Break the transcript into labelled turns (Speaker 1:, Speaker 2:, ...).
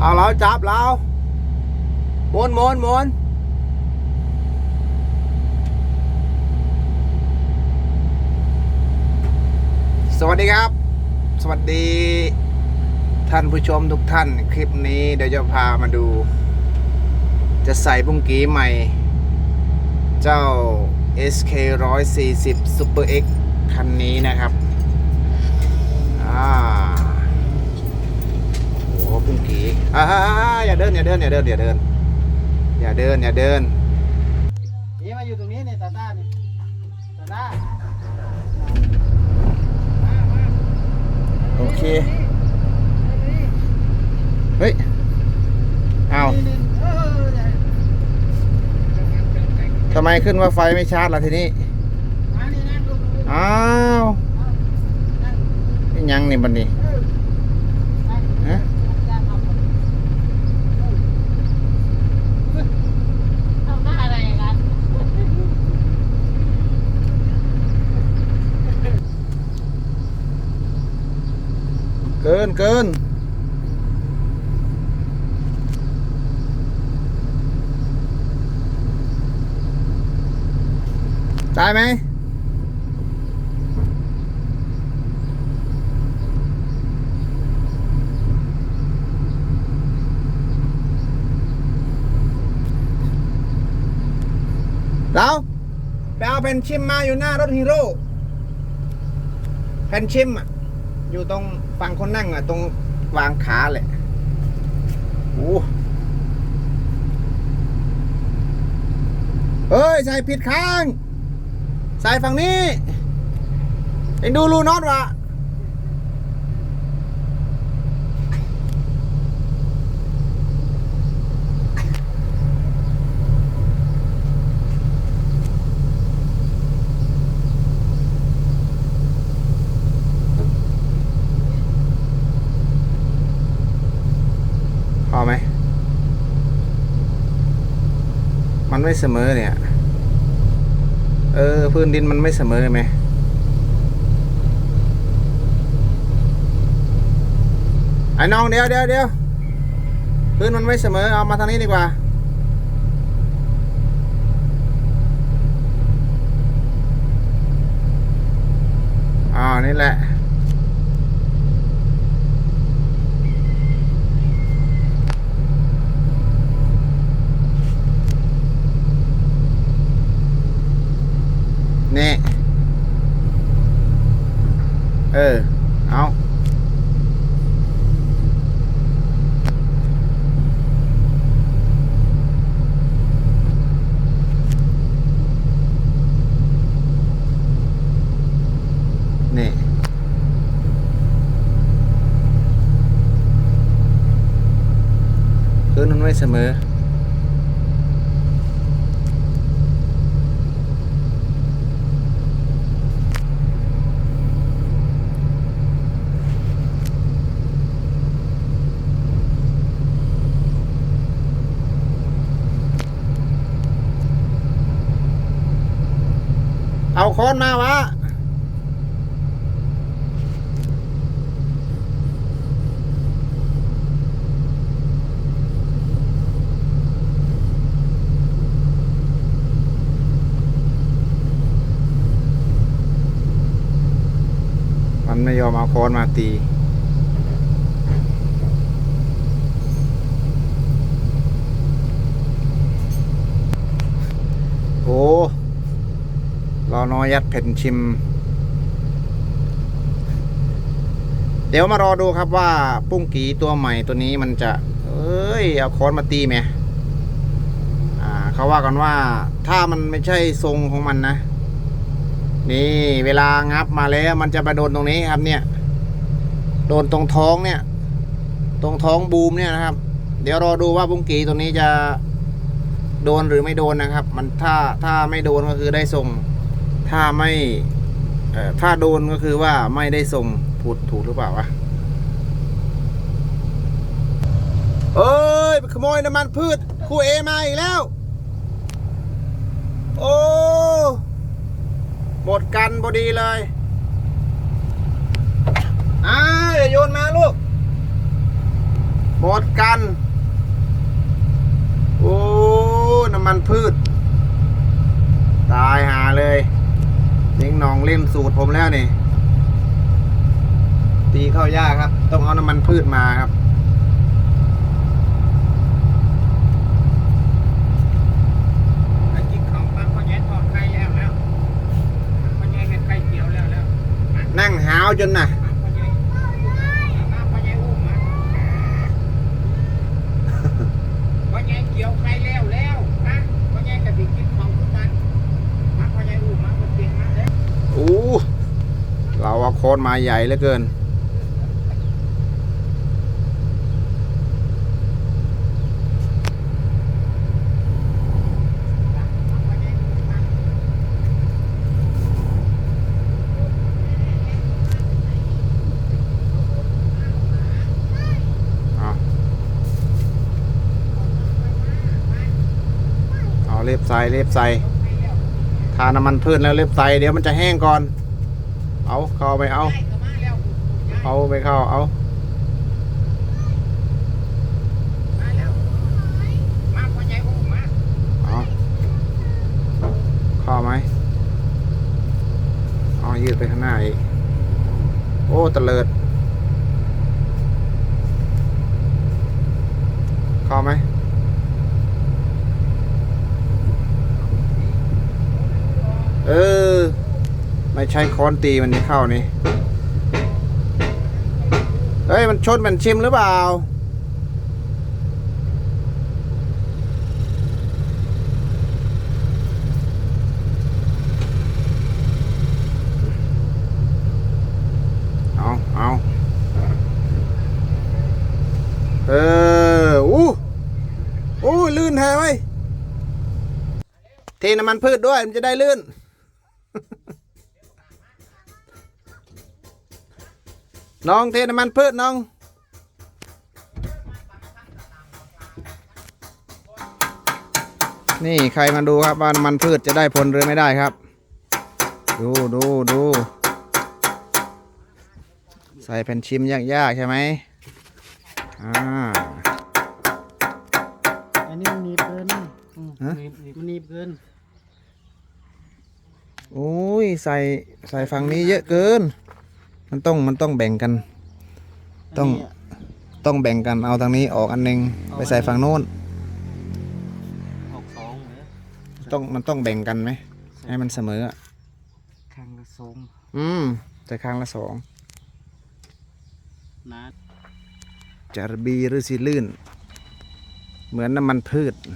Speaker 1: เอาเราจับเราหมุนหมุนหมุนสวัสดีครับ สวัสดี ท่านผู้ชมทุกท่านคลิปนี้เดี๋ยวจะพามาดู จะใส่บุ้งกีใหม่ เจ้า SK 140 Super X คันนี้นะครับ อ่า อ่าอย่าเดินอย่าเดินอย่าเดินอย่าเดินอย่าเดินอย่าเดิน
Speaker 2: นี่มาอยู่ตรงนี้เนี่ยตาต้าเนี่ยตาต้า
Speaker 1: โอเคเฮ้ยเอา
Speaker 2: นี่นี่เออเนี่ย
Speaker 1: ทำไมขึ้นว่าไฟไม่ชาร์จล่ะทีนี้
Speaker 2: มานี่นั่งลงลง
Speaker 1: อ้าว
Speaker 2: นั่ง
Speaker 1: นี่ยังนี่บันนี้
Speaker 2: เออนั่ง
Speaker 1: ฮะ
Speaker 2: นั่งทำก่อนเออเฮ้ยทำหน้าอะไรอย่างนั้น
Speaker 1: เกิ นเกินได้ไหมเราไปเอาแผ่นชิมมาอยู่หน้ารถฮีโร่แผ่นชิมอะ อยู่ตรงฝั่งคนนั่งอะ ตรงวางขาเลยโอ้เฮ้ย ใส่ผิดข้าง ใส่ฝั่งนี้ เอ็งดูรูน็อตวะพอไหม มันไม่เสมอเนี่ย เออ พื้นดินมันไม่เสมอไหมไอ้น้องเดี๋ยวเดี๋ยวเดี๋ยวพื้นมันไม่เสมอ เอามาทางนี้ดีกว่า อ่านี่แหละ นี่เออ เอานี่พื้นมันไม่เสมอ เอาค้อนมาวะมันไม่ยอมเอาค้อนมาตีโอ้ น้อยยัดแผ่นชิม เดี๋ยวมารอดูครับว่าปุ้งกีตัวใหม่ตัวนี้มันจะเอ้ย เอาค้อนมาตีไหมอ่าเขาว่ากันว่าถ้ามันไม่ใช่ทรงของมันนะ นี่เวลางับมาแล้วมันจะไปโดนตรงนี้ครับเนี่ย โดนตรงท้องเนี่ย ตรงท้องบูมเนี่ยนะครับ เดี๋ยวรอดูว่าปุ้งกีตัวนี้จะโดนหรือไม่โดนนะครับ มันถ้าถ้าไม่โดนก็คือได้ทรง ถ้าไม่ถ้าโดนก็คือว่าไม่ได้ส่งพูดถูกหรือเปล่าวะเอ้ยขโมยน้ำมันพืชครูเอมาอีกแล้ว โอ้หมดกันพอดีเลยอ่าอย่าโยนมาลูกหมดกัน โอ้ น้ำมันพืช ตายหาเลย นิงหนองเล่นสูตรผมแล้วนี่ตีเข้ายากครับ ต้องเอาน้ำมันพืชมาครับ
Speaker 2: ไอ้กินของบางพ่อใหญ่ทอดไข่แล้วแล้วพ่อใหญ่เห็ดไข่เจียวแล้วแล้ว
Speaker 1: นั่งหาวจนน่ะ
Speaker 2: มาพ่อใหญ่มาพ่อใหญ่อุ้มมาพ่อใหญ่เกี่ยวไข่แล้วแล้วนะพ่อใหญ่กะดิกินของทุกวันมาพ่อใหญ่อุ้มมาคนเก่งมาเด้อ
Speaker 1: อู้ อาโคนมาใหญ่เหลือเกินเอาเอาเล็บใส่เล็บใส่ทาน้ำมันพืชแล้วเล็บใส่เดี๋ยวมันจะแห้งก่อน เอาเข้าไปเอา
Speaker 2: ได้าแล้ว
Speaker 1: เอาไปเข้าเอา
Speaker 2: มาแล้วมาพ่อใหญ่อุ้มมา
Speaker 1: เอาเข้าไหมเอายืดไปข้างหน้าอีกโอ้ตะเลิดเข้าไหมเออ ไม่ใช่ค้อนตีมันจะเข้านี่ เฮ้ย มันชนมันชิมหรือเปล่า เอาเอาเออ อู้อู้ลื่นแท้ไหมเทน้ำมันพืชด้วย มันจะได้ลื่น น้องเทน้ำมันพืชน้อง นี่ใครมาดูครับว่าน้ำมันพืชจะได้ผลหรือไม่ได้ครับ ดูดูดูใส่แผ่นชิมยากๆใช่ไหมอ่า
Speaker 3: อันนี้มันหนีบเกินอืม
Speaker 1: ฮะ
Speaker 3: มันหนีบเกิน
Speaker 1: โอ้ยใส่ใส่ฝั่งนี้เยอะเกิน มันต้องมันต้องแบ่งกัน ต้อง
Speaker 3: นนี้ะ
Speaker 1: ต้องแบ่งกันเอาทางนี้ออกอันหนึงไปใส่ฝั่งโน้น
Speaker 3: ออกสองเหรอ
Speaker 1: ต้องมันต้องแบ่งกันไหมให้มันเสมออะ
Speaker 3: ข้างละสอง
Speaker 1: อืมใส่ข้างละสอง
Speaker 3: นะ
Speaker 1: จะบีหรือสีลื่น เหมือนน้ำมันพืช
Speaker 3: อ